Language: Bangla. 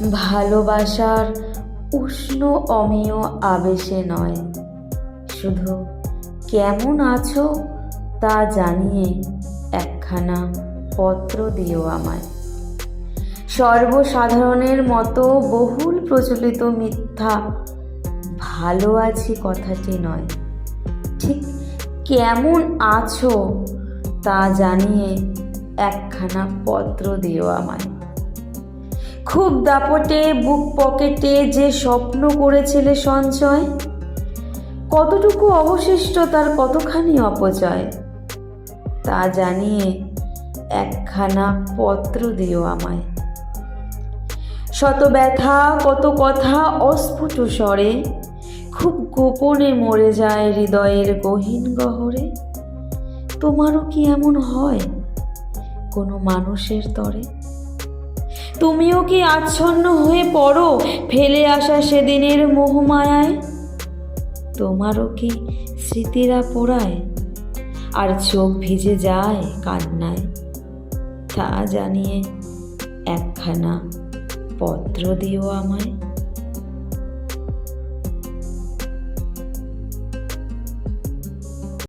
ভালোবাসার উষ্ণ অমেয় আবেশে নয়। শুধু কেমন আছো তা জানিয়ে একখানা পত্র দিও আমায়। সর্বসাধারণের মতো বহুল প্রচলিত মিথ্যা ভালো আছি কথাটি নয়। ঠিক কেমন আছো তা জানিয়ে একখানা পত্র দিও আমায়। খুব দাপটে, বুক পকেটে যে স্বপ্ন করেছিলে সঞ্চয়। কতটুকু অবশিষ্ট তার কতখানি অপচয়? তা জানিয়ে একখানা পত্র দিও আমায়। শত ব্যথা, কত কথা অস্ফুট স্বরে, খুব গোপনে মরে যায় হৃদয়ের গহীন গহরে। তোমারও কি এমন হয় কোনো মানুষের তরে? তুমিও কি আচ্ছন্ন হয়ে পড়ো ফেলে আসা সেদিনের মোহমায়ায়? তোমারও কি স্মৃতিরা পোড়ায়? আর চোখ ভিজে যায় কান্নায়? তা জানিয়ে একখানা পত্র দিও আমায়।